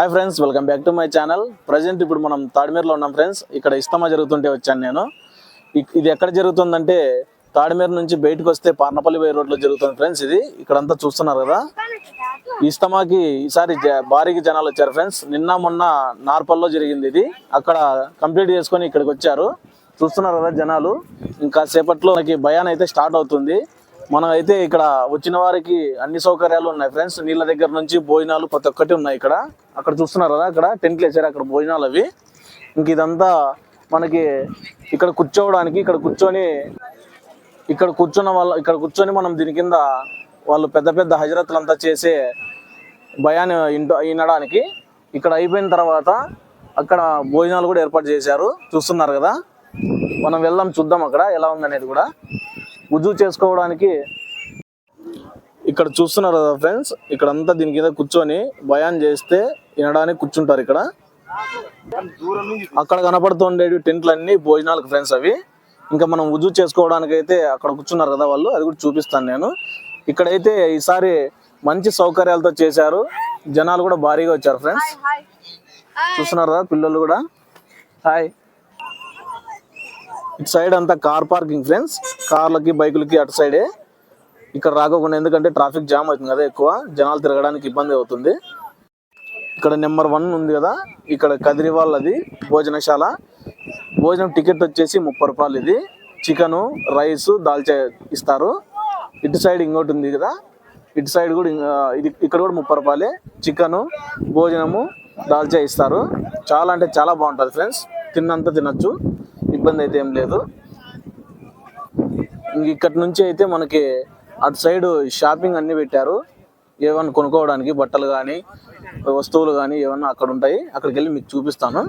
Hi friends welcome back to my channel. Present ఇప్పుడు మనం తాడిమేరలో ఉన్నాం ఫ్రెండ్స్. ఇక్కడ ఇస్తమా జరుగుతుంటే వచ్చాను నేను. ఇది ఎక్కడ జరుగుతుందంటే తాడిమేర నుంచి బయటకు వస్తే పార్నపల్లి పోయే రోడ్లో జరుగుతుంది ఫ్రెండ్స్ ఇది. ఇక్కడంతా చూస్తున్నారు కదా. ఇస్తమాకి ఈసారి జ- భారీగా జనాలు వచ్చారు ఫ్రెండ్స్. నిన్న మొన్న నార్పల్లో జరిగింది ఇది. అక్కడ కంప్లీట్ చేసుకొని ఇక్కడికి వచ్చారు. చూస్తున్నారు కదా జనాలు. ఇంకా సేపట్లో మనకి భయాన్ అయితే స్టార్ట్ అవుతుంది. మనం అయితే ఇక్కడ వచ్చిన వారికి అన్ని సౌకర్యాలు ఉన్నాయి ఫ్రెండ్స్. నీళ్ళ దగ్గర నుంచి భోజనాలు ప్రతి ఒక్కటి ఉన్నాయి ఇక్కడ. అక్కడ చూస్తున్నారు కదా అక్కడ టెంట్లు వేసారు అక్కడ భోజనాలు అవి. ఇంక ఇదంతా మనకి ఇక్కడ కూర్చోవడానికి ఇక్కడ కూర్చొని ఇక్కడ కూర్చున్న వాళ్ళ ఇక్కడ కూర్చొని మనం దీని కింద వాళ్ళు పెద్ద పెద్ద హజరత్లంతా చేసే భయాన్ని ఇంట వినడానికి. ఇక్కడ అయిపోయిన తర్వాత అక్కడ భోజనాలు కూడా ఏర్పాటు చేశారు. చూస్తున్నారు కదా? మనం వెళ్దాం చూద్దాం అక్కడ ఎలా ఉందనేది కూడా. ఉజు చేసుకోవడానికి ఇక్కడ చూస్తున్నారు కదా ఫ్రెండ్స్ ఇక్కడ అంతా దీని కింద కూర్చొని భయాన్ చేస్తే వినడానికి కూర్చుంటారు ఇక్కడ. అక్కడ కనపడుతుండేవి టెంట్లు అన్ని భోజనాలకు ఫ్రెండ్స్ అవి. ఇంకా మనం ఉజు చేసుకోవడానికి అయితే అక్కడ కూర్చున్నారు కదా వాళ్ళు అది కూడా చూపిస్తాను నేను. ఇక్కడైతే ఈసారి మంచి సౌకర్యాలతో చేశారు. జనాలు కూడా భారీగా వచ్చారు ఫ్రెండ్స్. చూస్తున్నారు కదా పిల్లలు కూడా. హాయ్ ఇటు సైడ్ అంతా కార్ పార్కింగ్ ఫ్రెండ్స్. కార్లకి బైకులకి అటు సైడే ఇక్కడ రాకోకుండా ఎందుకంటే ట్రాఫిక్ జామ్ అవుతుంది కదా ఎక్కువ. జనాలు తిరగడానికి ఇబ్బంది అవుతుంది. ఇక్కడ నెంబర్ వన్ ఉంది కదా. ఇక్కడ కదిరివాల్ అది భోజనశాల. భోజనం టికెట్ వచ్చేసి ముప్పై రూపాయలు ఇది. చికెను రైస్ దాల్చా ఇస్తారు. ఇటు సైడ్ ఇంకోటి ఉంది కదా. ఇటు సైడ్ కూడా ఇది ఇక్కడ కూడా ముప్పై రూపాయలే. చికెను భోజనము దాల్చా ఇస్తారు. చాలా అంటే చాలా బాగుంటుంది ఫ్రెండ్స్. తిన్నంత తినచ్చు. ఇబ్బంది అయితే ఏం లేదు. ఇంక ఇక్కడి నుంచి అయితే మనకి అటు సైడ్ షాపింగ్ అన్ని పెట్టారు. ఏమన్నా కొనుక్కోవడానికి బట్టలు కానీ వస్తువులు కానీ ఏమన్నా అక్కడ ఉంటాయి. అక్కడికి వెళ్ళి మీకు చూపిస్తాను.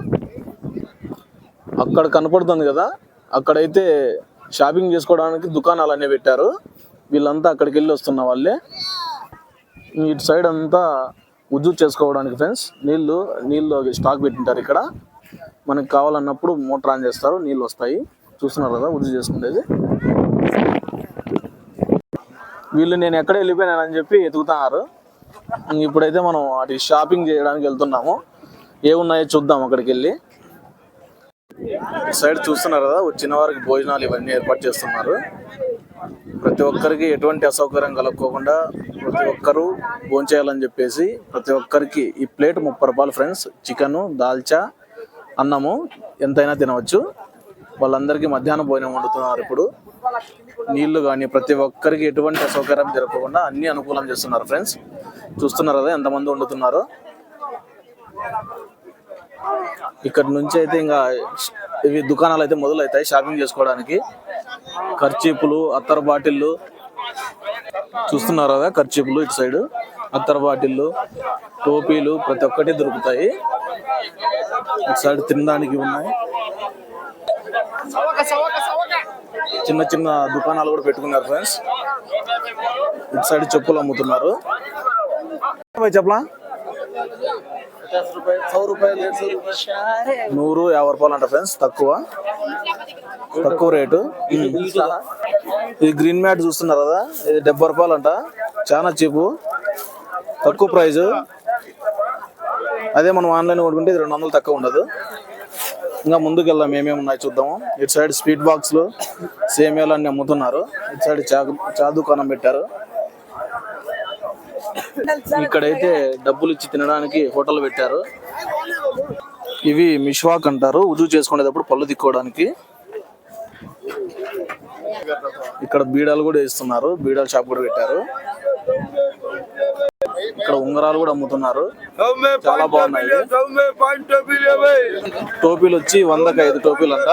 అక్కడ కనపడుతుంది కదా అక్కడైతే షాపింగ్ చేసుకోవడానికి దుకాణాలు అన్నీ పెట్టారు. వీళ్ళంతా అక్కడికి వెళ్ళి వస్తున్న వాళ్ళే. ఇటు సైడ్ అంతా ఉజ్జు చేసుకోవడానికి ఫ్రెండ్స్ నీళ్ళు నీళ్ళు స్టాక్ పెట్టింటారు ఇక్కడ. మనకి కావాలన్నప్పుడు మోటార్ ఆన్ చేస్తారు నీళ్ళు వస్తాయి. చూస్తున్నారు కదా ఉజ్జు చేసుకునేది వీళ్ళు నేను ఎక్కడ వెళ్ళిపోయానని చెప్పి ఎతుకుతున్నారు. ఇప్పుడైతే మనం అటు షాపింగ్ చేయడానికి వెళ్తున్నాము. ఏమున్నాయో చూద్దాం అక్కడికి వెళ్ళి. సైడ్ చూస్తున్నారు కదా వచ్చిన వారికి భోజనాలు ఇవన్నీ ఏర్పాటు చేస్తున్నారు. ప్రతి ఒక్కరికి ఎటువంటి అసౌకర్యం కలగకోకుండా ప్రతి ఒక్కరూ భోంచేయాలని చెప్పేసి ప్రతి ఒక్కరికి ఈ ప్లేట్ ముప్పై రూపాయలు ఫ్రెండ్స్. చికెను దాల్చా అన్నము ఎంతైనా తినవచ్చు. వాళ్ళందరికీ మధ్యాహ్నం భోజనం వండుతున్నారు ఇప్పుడు. నీళ్ళు కానీ ప్రతి ఒక్కరికి ఎటువంటి అసౌకర్యం జరగకుండా అన్ని అనుకూలం చేస్తున్నారు ఫ్రెండ్స్. చూస్తున్నారు కదా ఎంతమంది వండుతున్నారో. ఇక్కడ నుంచి అయితే ఇంకా ఇవి దుకాణాలు అయితే మొదలవుతాయి షాపింగ్ చేసుకోవడానికి. ఖర్చీపులు అత్తర్ బాటిళ్ళు చూస్తున్నారు కదా ఖర్చీపులు ఇటు సైడ్. అత్తర్ బాటిళ్ళు టోపీలు ప్రతి ఒక్కటి దొరుకుతాయి. ఇటు సైడ్ తినడానికి ఉన్నాయి. చిన్న చిన్న దుకాణాలు కూడా పెట్టుకున్నారు ఫ్రెండ్స్. ఇటు సైడ్ చెప్పులు అమ్ముతున్నారు. చెప్పలా నూరు యాభై రూపాయలు అంట ఫ్రెండ్స్ తక్కువ. తక్కువ రేటు. ఇది గ్రీన్ మ్యాట్ చూస్తున్నారు కదా ఇది డెబ్బై రూపాయలు అంట. చాలా చీపు. తక్కువ ప్రైస్ అదే మనం ఆన్లైన్ కొనుక్కుంటే ఇది రెండు వందలు తక్కువ ఉండదు. ఇంకా ముందుకు వెళ్దాం ఏమేమి ఉన్నాయి చూద్దాము. ఇటు సైడ్ స్వీట్ బాక్స్లు సేమియాలు అన్ని అమ్ముతున్నారు. ఇటు సైడ్ చా చా దుకాణం పెట్టారు. ఇక్కడైతే డబ్బులు ఇచ్చి తినడానికి హోటల్ పెట్టారు. ఇవి మిష్వాక్ అంటారు. ఉజు చేసుకునేటప్పుడు పళ్ళు తిక్కోవడానికి. ఇక్కడ బీడాలు కూడా ఇస్తున్నారు బీడాల షాప్ కూడా పెట్టారు. ఇక్కడ ఉంగరాలు కూడా అమ్ముతున్నారు. చాలా బాగున్నాయి. టోపీలు వచ్చి వందకి ఐదు టోపీలు అంట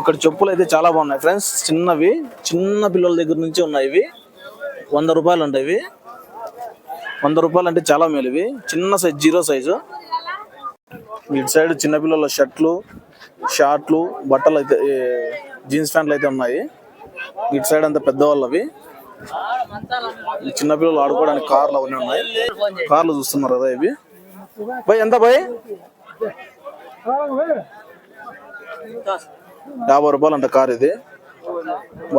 ఇక్కడ చెప్పులు అయితే చాలా బాగున్నాయి ఫ్రెండ్స్. చిన్నవి చిన్న పిల్లల దగ్గర నుంచి ఉన్నాయి ఇవి. వంద రూపాయలు ఇవి. వంద రూపాయలు అంటే చాలా మేలు ఇవి చిన్న సైజ్ జీరో సైజు ఇటు సైడ్ చిన్నపిల్లల షర్ట్లు షార్ట్లు బట్టలు అయితే జీన్స్ ప్యాంట్లు అయితే ఉన్నాయి. ఇటు సైడ్ అంతా పెద్దవాళ్ళవి. చిన్నపిల్లలు ఆడుకోవడానికి కార్లు అవన్నీ ఉన్నాయి. కార్లు చూస్తున్నారు కదా ఇవి. భయ్ ఎంత భయ్ యాభై రూపాయలు అంట కార్ ఇది.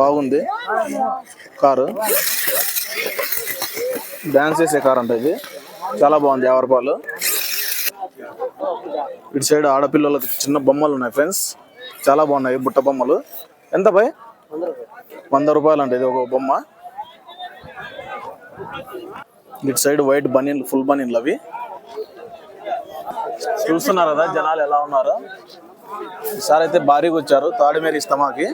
బాగుంది. కారు. డాన్స్ చేసే కార్ అంట ఇది. చాలా బాగుంది యాభై రూపాయలు. ఇటు సైడ్ ఆడపిల్లలకు చిన్న బొమ్మలు ఉన్నాయి ఫ్రెండ్స్. చాలా బాగున్నాయి బుట్ట బొమ్మలు. ఎంత భయ్ వంద రూపాయలు అంట ఇది ఒక బొమ్మ. ఇటు సైడ్ వైట్ బనీన్లు ఫుల్ బనీన్లు అవి. చూస్తున్నారు కదా జనాలు ఎలా ఉన్నారు? ఈసారి అయితే భారీగా వచ్చారు తాడిమేరి ఇస్తమాకి.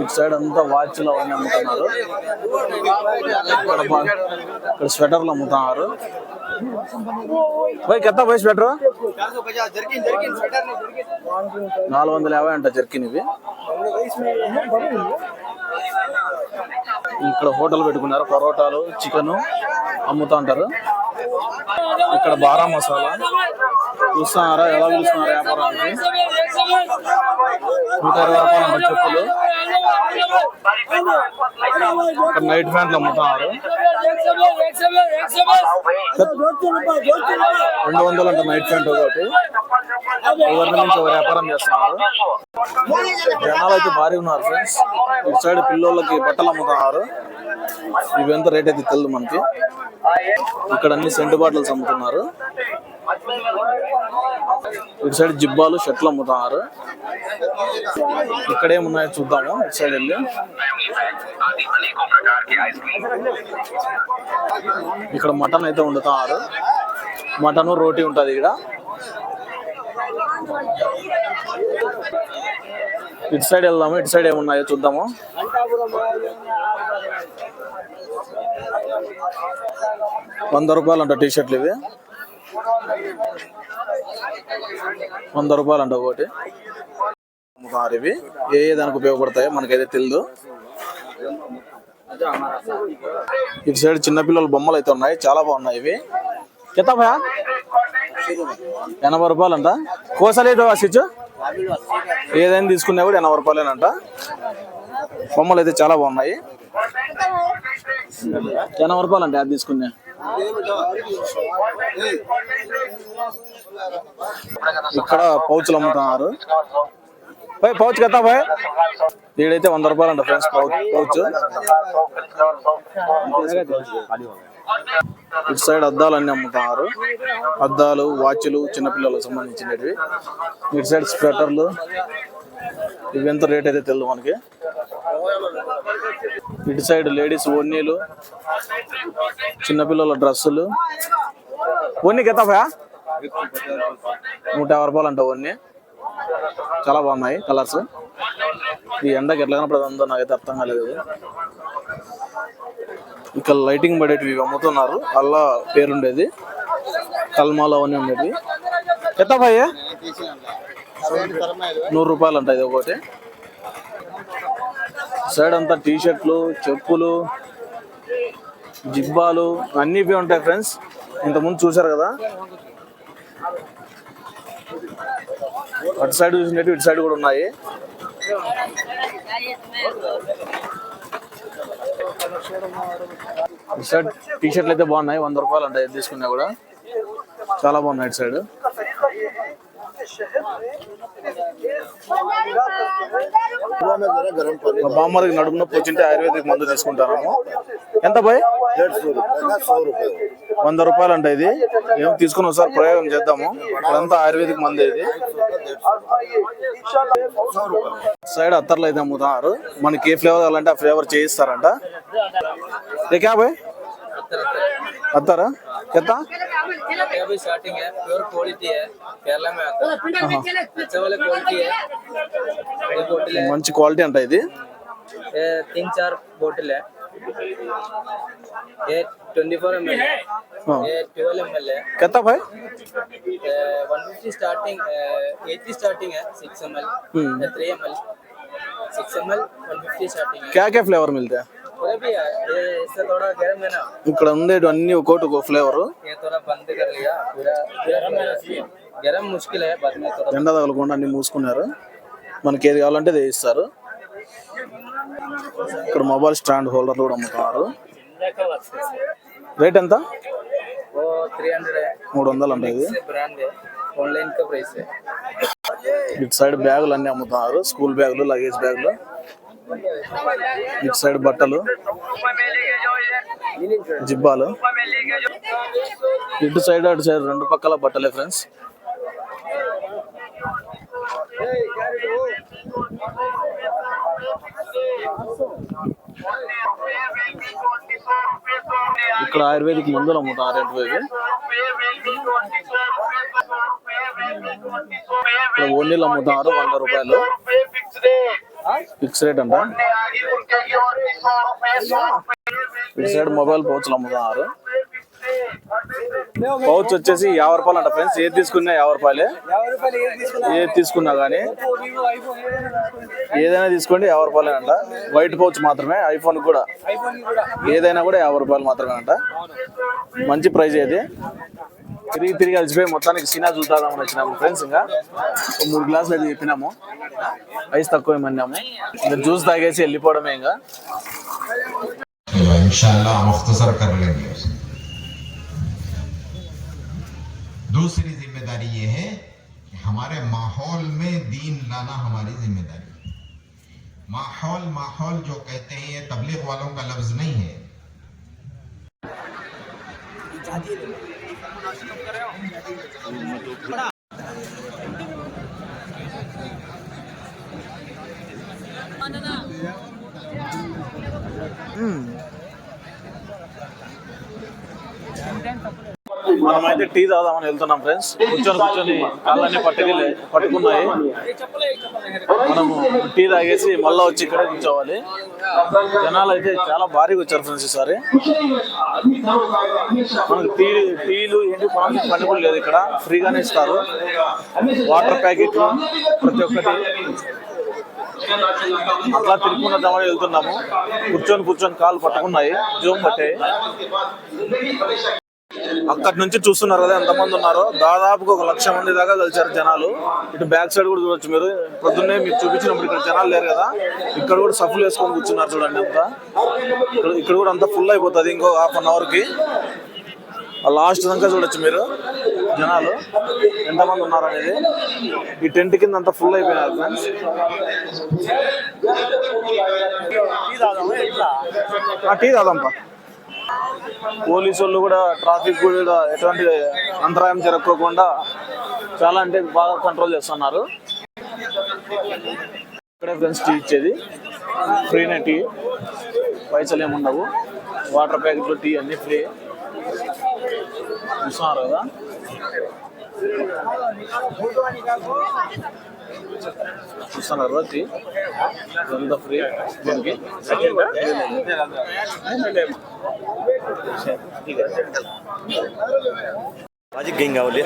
ఇటు సైడ్ అంతా వాచ్లు అవన్నీ అమ్ముతున్నారు. ఇక్కడ స్వెటర్లు అమ్ముతున్నారు. పోయి కెత్త పోయి స్వెటర్. నాలుగు వందల యాభై అంట జర్కిన్ ఇవి ఇక్కడ హోటల్ పెట్టుకున్నారు పరోటాలు చికెన్ అమ్ముతా ఉంటారు. ఇక్కడ బారా మసాలా. చూస్తున్నారా? ఎలా చూస్తున్నారా వ్యాపారానికి? నూట ఇరవై రూపాయలు చెప్పులు. నైట్ ఫ్యాన్లు అమ్ముతున్నారు రెండు వందలు అంట నైట్ ఫ్యాంట్ ఒకటి. ఎవరి నుంచి ఎవరు వ్యాపారం చేస్తున్నారు. జనాలు అయితే భారీ ఉన్నారు ఫ్రెండ్స్ ఇటు సైడ్ పిల్లోళ్ళకి బట్టలు అమ్ముతున్నారు ఇవి ఎంత రేట్ అయితే తెలియదు మనకి. ఇక్కడ అన్ని సెంటు బాటిల్స్ అమ్ముతున్నారు. ఇటు సైడ్ జిబ్బాలు షర్ట్లు అమ్ముతున్నారు. ఇక్కడ ఏమున్నాయో చూద్దాము ఇటు సైడ్ వెళ్ళి. ఇక్కడ మటన్ అయితే వండుతున్నారు మటన్ రోటీ ఉంటది ఇక్కడ. ఇటు సైడ్ వెళ్దాము ఇటు సైడ్ ఏమున్నాయో చూద్దాము. వంద రూపాయలు అంట టీ షర్ట్లు ఇవి. వంద రూపాయలు అంట ఒకటి. అమ్ముతున్నారు ఇవి ఏ దానికి ఉపయోగపడతాయో మనకైతే తెలియదు ఇటు సైడ్ చిన్నపిల్లల బొమ్మలు అయితే ఉన్నాయి. చాలా బాగున్నాయి ఇవి. ఎంత భయా ఎనభై రూపాయలు అంట కోసలేదు సిచ్చు. ఏదైనా తీసుకున్నా కూడా ఎనభై రూపాయలేనంట. బొమ్మలు అయితే చాలా బాగున్నాయి. ఎనభై రూపాయలు అంటే అది తీసుకున్నా. ఇక్కడ పౌచులు అమ్ముతున్నారు. పోయి పౌచ్ కదా పోయి వీడైతే వంద రూపాయలు అంట ఫ్రెండ్స్ పౌచ్ పౌచ్. ఇటు సైడ్ అద్దాలు అన్ని అమ్ముతున్నారు. అద్దాలు వాచ్లు చిన్నపిల్లలకు సంబంధించినవి. ఇటు సైడ్ స్వెటర్లు. ఇవి ఎంత రేట్ అయితే తెలియదు మనకి. ఇటు సైడ్ లేడీస్ ఓన్నీలు చిన్నపిల్లల డ్రెస్సులు. ఓన్నీ గెత్తఫా నూట యాభై రూపాయలు అంట ఓన్నీ చాలా బాగున్నాయి కలర్స్. ఈ ఎండకి ఎట్లా కనపడదు నాకైతే అర్థం కాలేదు. ఇక్కడ లైటింగ్ పడేటివి అమ్ముతున్నారు. అల్లా పేరుండేది. కల్మాలు అవన్నీ ఉండేవి ఎంత భయ్య నూరు రూపాయలు అంట ఇది ఒకటి. సైడ్ అంతా టీ షర్ట్లు చెప్పులు జిబ్బాలు అన్నీ ఇవే ఉంటాయి ఫ్రెండ్స్. ఇంతకుముందు చూశారు కదా? అటు సైడ్ చూసినట్టు ఇటు సైడ్ కూడా ఉన్నాయి. ఇటు సైడ్ టీ షర్ట్లు అయితే బాగున్నాయి. వంద రూపాయలు ఉంటాయి తీసుకున్నా కూడా. చాలా బాగున్నాయి ఇటు సైడ్. బామ్మరికి నడుము నొప్పి వచ్చింటే ఆయుర్వేదిక్ మందు తీసుకుంటాము ఎంత పోయి వంద రూపాయలు అంటే ఇది. ఏం తీసుకుని ఒకసారి ప్రయోగం చేద్దాము. ఇదంతా ఆయుర్వేదిక్ మందు ఇది. సైడ్ అత్తర్లు అయితే అమ్ముతున్నారు. మనకి ఏ ఫ్లేవర్ కావాలంటే ఆ ఫ్లేవర్ చేయిస్తారంట. ఏ క్యా భాయ్ అత్తారా ఎంత ये भी स्टार्टिंग है प्योर क्वालिटी है केरला में आता है अच्छा वाला क्वालिटी है ये बोतल है మంచి క్వాలిటీ అంట ఇది ये तीन चार बोतल है ये ट्वेंटी फोर एम एल है हाँ। ये ट्वेल्व एम एल है ఎంత భాయ్ one fifty starting eighty starting है सिक्स एम एल हम्म। Three M L six M L one fifty starting है క్యా క్యా ఫ్లేవర్ మిల్తా पूरा भी है ఇక్కడ ఉండేవి అన్ని ఒకటి ఒక ఫ్లేవర్ ఎండ తగలకుండా అన్ని మూసుకున్నారు. మనకి ఏది కావాలంటే అది ఇస్తారు ఇక్కడ మొబైల్ స్టాండ్ హోల్డర్ కూడా అమ్ముతున్నారు. రేట్ ఎంత? మూడు వందలు అండి ఇటు సైడ్ బ్యాగులు అన్ని అమ్ముతున్నారు. స్కూల్ బ్యాగులు లగేజ్ బ్యాగులు. ఇటు సైడ్ బట్టలు జిబ్బాలు. ఇటు సైడ్ అటు సైడ్ రెండు పక్కల బట్టలే ఫ్రెండ్స్ ఇక్కడ ఆయుర్వేదిక్ మందులు అమ్ముతారు రెండు ఇవి. ఇక్కడ ఓన్లీలు అమ్ముతున్నారు వంద రూపాయలు. ఫిక్స్ రేట్ అంట. ఇటు సైడ్ మొబైల్ పౌచ్లు అమ్ముతున్నారు పౌచ్ వచ్చేసి యాభై రూపాయలు అంట ఫ్రెండ్స్. ఏది తీసుకున్నా యాభై రూపాయలే. ఏది తీసుకున్నా కానీ ఏదైనా తీసుకోండి యాభై రూపాయలే అంట. వైట్ పౌచ్ మాత్రమే ఐఫోన్ కూడా. ఏదైనా కూడా యాభై రూపాయలు మాత్రమే అంట. మంచి ప్రైస్ ఏది తిరిగి తిరిగి అలసిపోయి మొత్తానికి సినిమా చూద్దామని వచ్చినాము ఫ్రెండ్స్ ఇంకా. ఒక మూడు గ్లాసులు అయితే చెప్పినాము. ఐస్ తక్కువ ఏమన్నాము. ఇంకా జ్యూస్ తాగేసి వెళ్ళిపోవడమే ఇంకా. दूसरी ज़िम्मेदारी यह है कि हमारे माहौल में दीन लाना हमारी ज़िम्मेदारी है। माहौल माहौल जो कहते हैं ये तबलीग वालों का लफ्ज नहीं है। మనమైతే టీ తాగుదామని వెళ్తున్నాం ఫ్రెండ్స్. కూర్చొని కూర్చొని కాళ్ళని పట్టుకు పట్టుకున్నాయి. మనము టీ తాగేసి మళ్ళీ వచ్చి ఇక్కడ కూర్చోవాలి. జనాలు అయితే చాలా భారీగా వచ్చారు ఫ్రెండ్స్ ఈసారి. మనకు టీ టీలు ఏంటి కొనాల్సిన పని కూడా లేదు ఇక్కడ. ఫ్రీగానే ఇస్తారు. వాటర్ ప్యాకెట్లు ప్రతి ఒక్కటి. అట్లా తిరుక్కున్నదామని వెళ్తున్నాము. కూర్చొని కూర్చొని కాళ్ళు పట్టుకున్నాయి. జూమ్ పట్టాయి. అక్కడి నుంచి చూస్తున్నారు కదా ఎంతమంది ఉన్నారో. దాదాపుగా ఒక లక్ష మంది దాకా కలిసారు జనాలు. ఇటు బ్యాక్ సైడ్ కూడా చూడొచ్చు మీరు. పొద్దున్నే మీకు చూపించినప్పుడు ఇక్కడ జనాలు లేరు కదా. ఇక్కడ కూడా సఫులు వేసుకొని కూర్చున్నారు చూడండి అంతా. ఇక్కడ- ఇక్కడ కూడా అంతా ఫుల్ అయిపోతుంది ఇంకో హాఫ్ అన్ అవర్కి. లాస్ట్ దాకా చూడొచ్చు మీరు జనాలు. ఎంతమంది ఉన్నారు అనేది. ఈ టెంట్ కింద అంతా ఫుల్ అయిపోయినారు ఫ్రెండ్స్ టీ తాదాంపా పోలీసు వాళ్ళు కూడా ట్రాఫిక్ కూడా ఎటువంటి అంతరాయం జరగకోకుండా చాలా అంటే బాగా కంట్రోల్ చేస్తున్నారు. ఇక్కడే ఫ్రెండ్స్ టీ ఇచ్చేది. ఫ్రీనే టీ. పైసలు ఏముండవు వాటర్ ప్యాకెట్లు టీ అన్ని ఫ్రీ చూస్తున్నారు కదా. చూస్తాను అరవతి ఎంత ఫ్రీ మనకి రాజకీయం కావాలి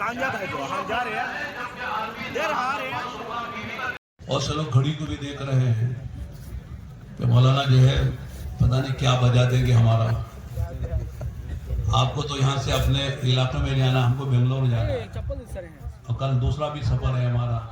कामयाब है जो। हम जा रहे हैं। देर आ रहे हैं। और सब लोग घड़ी को भी देख रहे हैं। कि मौलाना जो है, पता नहीं क्या बजा देंगे हमारा। आपको तो यहाँ से अपने इलाके में जाना हमको बेंगलोर जाना है। और कल दूसरा भी सफ़र है हमारा।